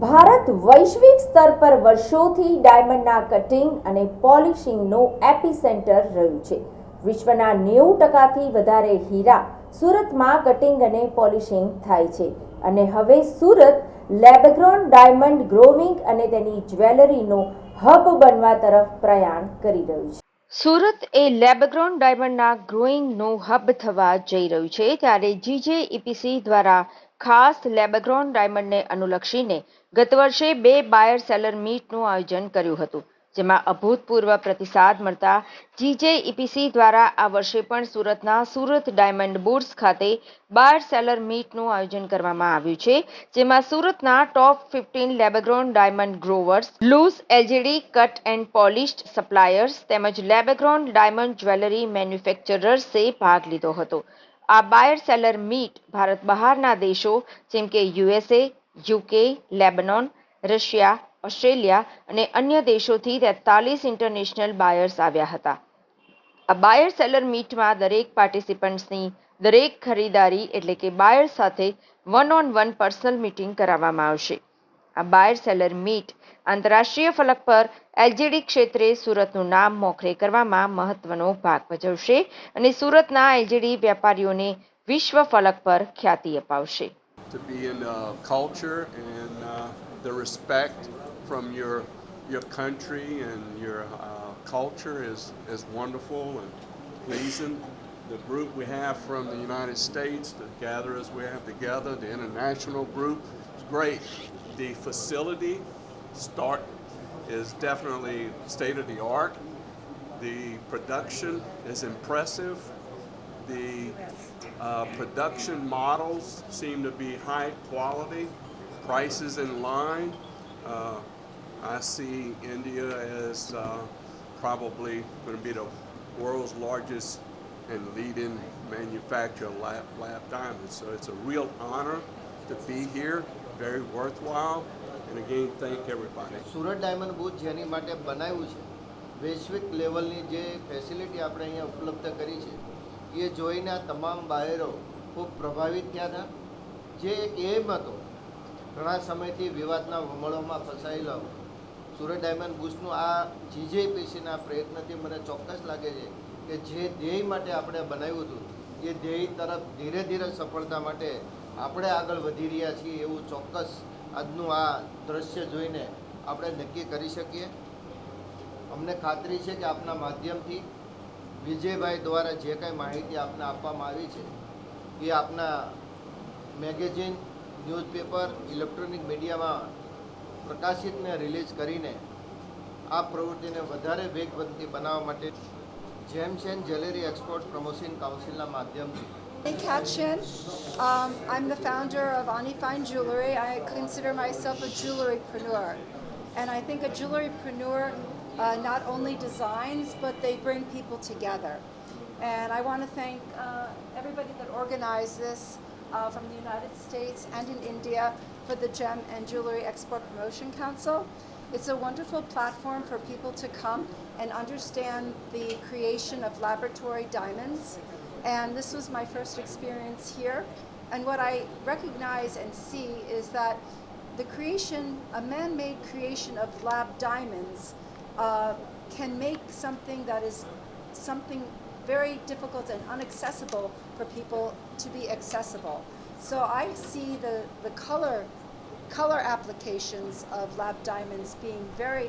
ભારત વૈશ્વિક સ્તર પર વર્ષોથી ડાયમંડના કટિંગ અને પોલિશિંગનું એપિસેન્ટર રહ્યું છે વિશ્વના નેવું ટકાથી વધારે હીરા સુરતમાં કટિંગ અને પોલિશિંગ થાય છે અને હવે સુરત લેબગ્રોન ડાયમંડ ગ્રોવિંગ અને તેની જ્વેલરીનો હબ બનવા તરફ પ્રયાણ કરી રહ્યું છે સુરત એ લેબગ્રોન ડાયમંડના ગ્રોઈંગનું હબ થવા જઈ રહ્યું છે ત્યારે જીજે ઇપીસી દ્વારા ખાસ લેબગ્રોન ડાયમંડને અનુલક્ષીને ગત વર્ષે બે બાયર સેલર મીટનું આયોજન કર્યું હતું જેમાં અભૂતપૂર્વ પ્રતિસાદ મળતા જીજે ઇપીસી e દ્વારા આ વર્ષે પણ સુરતના સુરત ડાયમંડ બુર્સ ખાતે બાયર સેલર મીટનું આયોજન કરવામાં આવ્યું છે જેમાં સુરતના top fifteen lab grown diamond growers loose LGD cut and polished suppliers તેમજ લેબેગ્રોન ડાયમંડ જ્વેલરી મેન્યુફેક્ચરર્સે ભાગ લીધો હતો આ બાયર સેલર મીટ ભારત બહારના દેશો જેમ કે USA UK Lebanon Russia Australia અને અન્ય દેશોથી તેતાલીસ ઇન્ટરનેશનલ બાયર્સ આવ્યા હતા આ બાયર સેલર મીટમાં દરેક પાર્ટિસિપન્ટ્સની દરેક ખરીદારી એટલે કે બાયર સાથે one on one personal meeting કરાવવામાં આવશે આ બાયર સેલર મીટ આંતરરાષ્ટ્રીય ફલક પર એલજીડી ક્ષેત્રે સુરતનું નામ મોખરે કરવામાં મહત્વનો ભાગ ભજવશે અને સુરતના એલજીડી વેપારીઓને વિશ્વ ફલક પર ખ્યાતિ અપાવશે To be in uh, culture and uh, the respect from your your country and your uh, culture is is wonderful and pleasing. the group we have from the United States, the gatherers we have together, the international group, great. The facility start is definitely state of the art. The production is impressive. The uh, production models seem to be high quality, prices in line. Uh, I see India as uh, probably going to be the world's largest and leading manufacturer of lab, lab diamonds. So it's a real honor to be here, very worthwhile. And again, thank everybody. Surat diamond booth જેની માટે બનાવ્યું છે વૈશ્વિક લેવલની જે facility આપણે અહીંયા ઉપલબ્ધ કરી છે એ જોઈને આ તમામ બાયરો ખૂબ પ્રભાવિત થયા હતા જે એક એમ હતો ઘણા સમયથી વિવાદના વમળોમાં ફસાયેલો સુરત ડાયમંડ બૂથનું આ જીજેપીસીના પ્રયત્નથી મને ચોક્કસ લાગે છે કે જે ધ્યેય માટે આપણે બનાવ્યું હતું એ ધ્યેય તરફ ધીરે ધીરે સફળતા માટે આપણે આગળ વધી રહ્યા છીએ એવું ચોક્કસ આજનું આ દ્રશ્ય જોઈને આપણે નક્કી કરી શકીએ અમને ખાતરી છે કે આપના માધ્યમથી વિજયભાઈ દ્વારા જે કાંઈ માહિતી આપને આપવામાં આવી છે એ આપના મેગેઝિન ન્યૂઝપેપર ઇલેક્ટ્રોનિક મીડિયામાં પ્રકાશિતને રિલીઝ કરીને આ પ્રવૃત્તિને વધારે વેગવંતી બનાવવા માટે જેમસેન જ્વેલરી એક્સપોર્ટ પ્રમોશન કાઉન્સિલના માધ્યમથી Hey, Kat Um, I'm the founder of Ani Fine Jewelry. I consider myself a jewelrypreneur. And I think a jewelrypreneur uh, not only designs, but they bring people together. And I want to thank uh, everybody that organized this uh, from the United States and in India for the Gem and Jewelry Export Promotion Council. It's a wonderful platform for people to come and understand the creation of laboratory diamonds and this was my first experience here. And what I recognize and see is that the creation, a man made creation of lab diamonds, uh, can make something that is something very difficult and unaccessible for people to be accessible. So I see the, the color color applications of lab diamonds being very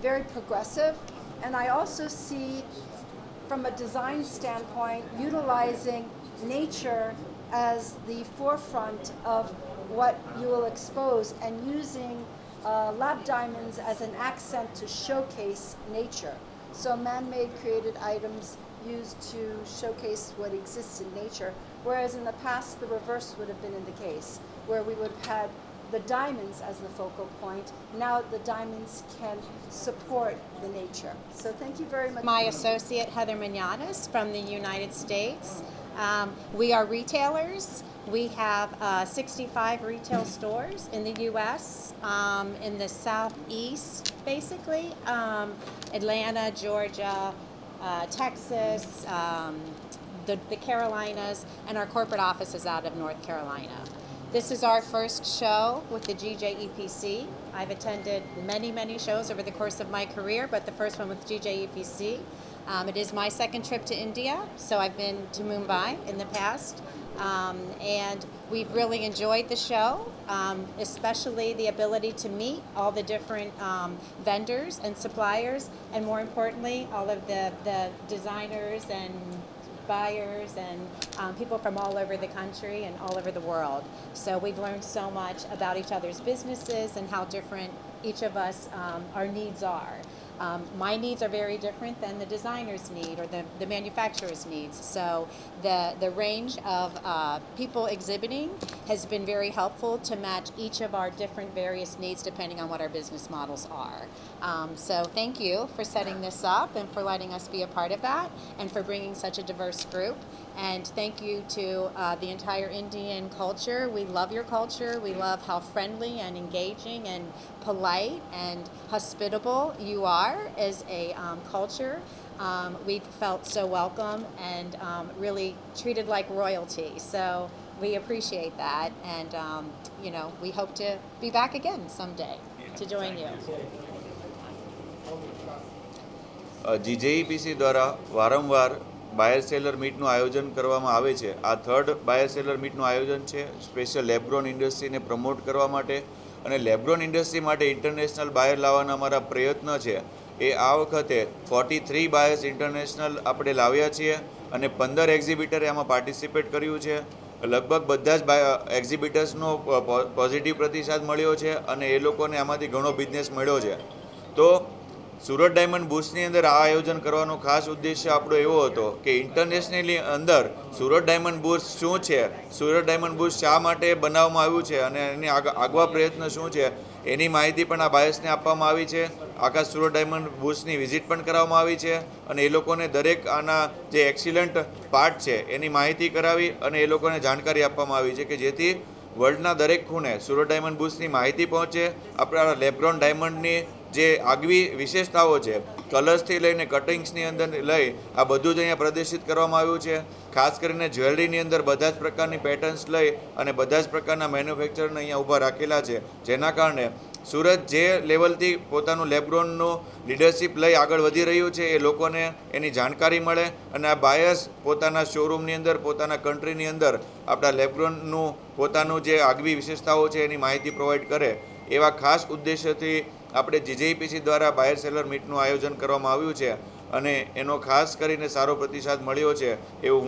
very progressive and I also see from a design standpoint, utilizing nature as the forefront of what you will expose and using uh, lab diamonds as an accent to showcase nature. So man-made created items used to showcase what exists in nature, whereas in the past the reverse would have been in the case, where we would have had the diamonds as the focal point. Now the diamonds can support the nature. So thank you very much. My associate Heather Mignatis from the United States. Um, we are retailers. We have uh, 65 retail stores in the U.S., um, in the southeast, basically um, Atlanta, Georgia, uh, Texas, um, the, the Carolinas, and our corporate office is out of North Carolina. This is our first show with the GJEPC. I've attended many, many shows over the course of my career, but the first one with GJEPC. Um, it is my second trip to India, so I've been to Mumbai in the past. Um, and we've really enjoyed the show, um, especially the ability to meet all the different um, vendors and suppliers, and more importantly, all of the, the designers and buyers and um, people from all over the country and all over the world. So we've learned so much about each other's businesses and how different each of us um, our needs are. Um, my needs are very different than the designer's need or the, the manufacturer's needs. So the, the range of uh, people exhibiting has been very helpful to match each of our different various needs depending on what our business models are. Um, so thank you for setting this up and for letting us be a part of that and for bringing such a diverse group. And thank you to uh, the entire Indian culture. We love your culture. We love how friendly and engaging and polite and hospitable you are are as a um, culture. Um, we've felt so welcome and um, really treated like royalty. So we appreciate that, and um, you know, we hope to be back again someday to join you. જીજેઈપીસી uh, દ્વારા વારંવાર બાયર seller મીટનું આયોજન કરવામાં આવે છે આ third બાયર seller મીટનું આયોજન છે special LeBron ઇન્ડસ્ટ્રીને promote કરવા માટે અને લેબ્રોન ઇન્ડસ્ટ્રી માટે ઇન્ટરનેશનલ બાયર લાવવાના અમારા પ્રયત્ન છે એ આ વખતે ફોર્ટી થ્રી બાયર્સ ઇન્ટરનેશનલ આપણે લાવ્યા છીએ અને પંદર એક્ઝિબિટરે આમાં પાર્ટિસિપેટ કર્યું છે લગભગ બધા જ બાય એક્ઝિબિટર્સનો પોઝિટિવ પ્રતિસાદ મળ્યો છે અને એ લોકોને આમાંથી ઘણો બિઝનેસ મળ્યો છે તો સુરત ડાયમંડ બુશની અંદર આ આયોજન કરવાનો ખાસ ઉદ્દેશ્ય આપણો એવો હતો કે ઇન્ટરનેશનલી અંદર સુરત ડાયમંડ બુશ શું છે સુરત ડાયમંડ બુશ શા માટે બનાવવામાં આવ્યું છે અને એની આગવા પ્રયત્ન શું છે એની માહિતી પણ આ બાયસને આપવામાં આવી છે આખા સુરત ડાયમંડ બુશની વિઝિટ પણ કરાવવામાં આવી છે અને એ લોકોને દરેક આના જે એક્સિલન્ટ પાર્ટ છે એની માહિતી કરાવી અને એ લોકોને જાણકારી આપવામાં આવી છે કે જેથી વર્લ્ડના દરેક ખૂણે સુરત ડાયમંડ બુશની માહિતી પહોંચે આપણા લેબ્રોન ડાયમંડની જે આગવી વિશેષતાઓ છે કલર્સથી લઈને કટિંગ્સની અંદર લઈ આ બધું જ અહીંયા પ્રદર્શિત કરવામાં આવ્યું છે ખાસ કરીને જ્વેલરીની અંદર બધા જ પ્રકારની પેટર્ન્સ લઈ અને બધા જ પ્રકારના મેન્યુફેક્ચરને અહીંયા ઊભા રાખેલા છે જેના કારણે સુરત જે લેવલથી પોતાનું લેબ્રોનનું લીડરશિપ લઈ આગળ વધી રહ્યું છે એ લોકોને એની જાણકારી મળે અને આ બાયસ પોતાના શોરૂમની અંદર પોતાના કન્ટ્રીની અંદર આપણા લેબ્રોનનું પોતાનું જે આગવી વિશેષતાઓ છે એની માહિતી પ્રોવાઈડ કરે એવા ખાસ ઉદ્દેશ્યથી આપણે જીજેઈપીસી દ્વારા બાયર સેલર મીટનું આયોજન કરવામાં આવ્યું છે અને એનો ખાસ કરીને સારો પ્રતિસાદ મળ્યો છે એવું હું